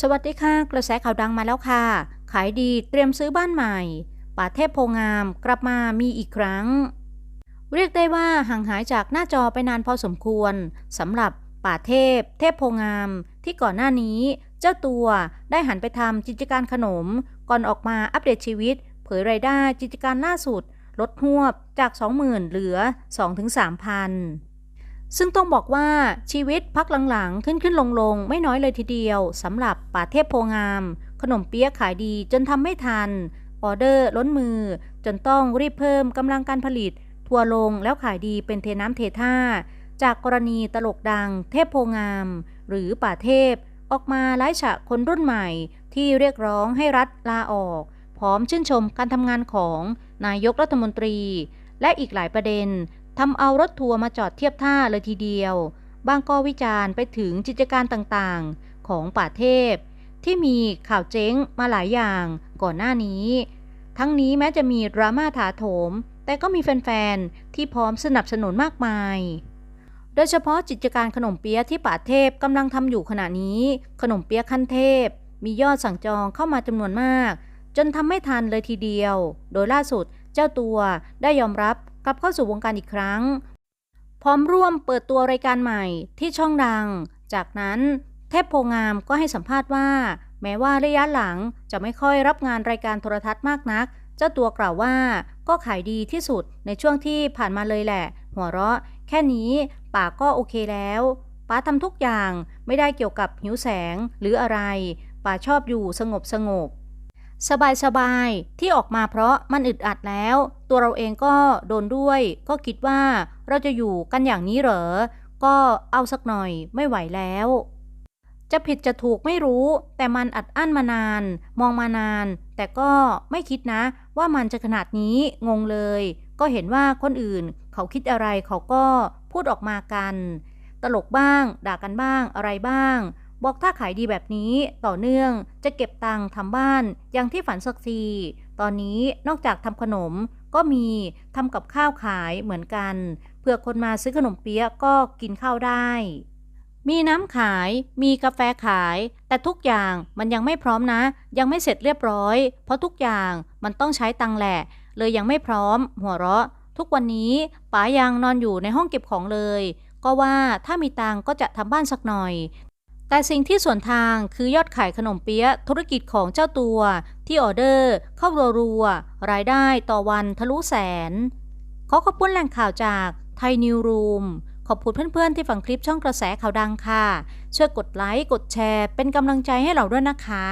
สวัสดีค่ะ กระแสข่าวดังมาแล้วค่ะ ขายดีเตรียมซื้อบ้านใหม่ ป่าเทพโพงามกลับมามีอีกครั้ง เรียกได้ว่าห่างหายจากหน้าจอไปนานพอสมควรสำหรับป่าเทพ เทพโพงาม ที่ก่อนหน้านี้ เจ้าตัวได้หันไปทำกิจการขนม ก่อนออกมาอัปเดตชีวิต เผยรายได้กิจการล่าสุด ลดหวบจาก 20,000 เหลือ 2-3,000 ซึ่งต้องบอกว่าชีวิตพักหลังๆ ขึ้นขึ้นลงลงๆไม่น้อยเลยทีเดียวสำหรับป่าเทพโพงาม ขนมเปี๊ยะขายดีจนทำไม่ทัน ออเดอร์ล้นมือ จนต้องรีบเพิ่มกำลังการผลิต ทัวลงแล้วขายดีเป็นเทน้ำเทท่า จากกรณีตลกดังเทพโพงาม หรือป่าเทพ ออกมาไล่ฉะคนรุ่นใหม่ ที่เรียกร้องให้รัฐลาออก พร้อมชื่นชมการทำงานของนายกรัฐมนตรี และอีกหลายประเด็น ทำเอารถทัวร์มาจอดเทียบท่าเลยทีเดียว บางก็วิจารณ์ไปถึงกิจการต่างๆ ของป่าเทพ ที่มีข่าวเจ๊งมาหลายอย่างก่อนหน้านี้ ทั้งนี้แม้จะมีดราม่าถาโถม แต่ก็มีแฟนๆ ที่พร้อมสนับสนุนมากมาย โดยเฉพาะกิจการขนมเปี๊ยะที่ป่าเทพกำลังทำอยู่ขณะนี้ ขนมเปี๊ยะขั้นเทพ มียอดสั่งจองเข้ามาจำนวนมาก จนทำไม่ทันเลยทีเดียว โดยล่าสุดเจ้าตัวได้ยอมรับ กลับเข้าสู่วงการอีกครั้ง พร้อมร่วมเปิดตัวรายการใหม่ที่ช่องดัง จากนั้นเทพโพงามก็ให้สัมภาษณ์ว่า แม้ว่าระยะหลังจะไม่ค่อยรับงานรายการโทรทัศน์มากนัก เจ้าตัวกล่าวว่าก็ขายดีที่สุดในช่วงที่ผ่านมาเลยแหละ หัวเราะ แค่นี้ป่าก็โอเคแล้วป้าทำทุกอย่างไม่ได้เกี่ยวกับหิวแสงหรืออะไรป่าชอบอยู่สงบสงบ สบายสบายๆ ที่ออกมาเพราะมันอึดอัดแล้ว ตัวเราเองก็โดนด้วย ก็คิดว่าเราจะอยู่กันอย่างนี้เหรอ ก็เอาสักหน่อยไม่ไหวแล้ว จะผิดจะถูกไม่รู้ แต่มันอัดอั้นมานาน มองมานาน แต่ก็ไม่คิดนะ ว่ามันจะขนาดนี้งงเลย ก็เห็นว่าคนอื่น เขาคิดอะไรเขาก็พูดออกมากัน ตลกบ้าง ด่ากันบ้างอะไรบ้าง บอกถ้าขายดีแบบนี้ต่อเนื่องจะเก็บตังค์ทำบ้านอย่างที่ฝันสักทีตอนนี้นอกจากทำขนมก็มีทำกับข้าวขายเหมือนกันเพื่อคนมาซื้อขนมเปี๊ยะก็กินข้าวได้ มีน้ำขาย มีกาแฟขาย แต่ทุกอย่างมันยังไม่พร้อมนะ ยังไม่เสร็จเรียบร้อย เพราะทุกอย่างมันต้องใช้ตังค์แหละ เลยยังไม่พร้อม หัวเราะ ทุกวันนี้ป๋ายังนอนอยู่ในห้องเก็บของเลย ก็ว่าถ้ามีตังก็จะทำบ้านสักหน่อย แต่สิ่งที่ส่วนทางคือยอดขายขนมเปี๊ยะธุรกิจของเจ้าตัวที่ออเดอร์เข้ารัวๆรายได้ต่อวันทะลุแสน ขอขอบคุณแหล่งข่าวจากไทยนิวรูมขอบคุณเพื่อนๆที่ฟังคลิปช่องกระแสข่าวดังค่ะ ช่วยกดไลค์ กดแชร์ เป็นกำลังใจให้เราด้วยนะคะ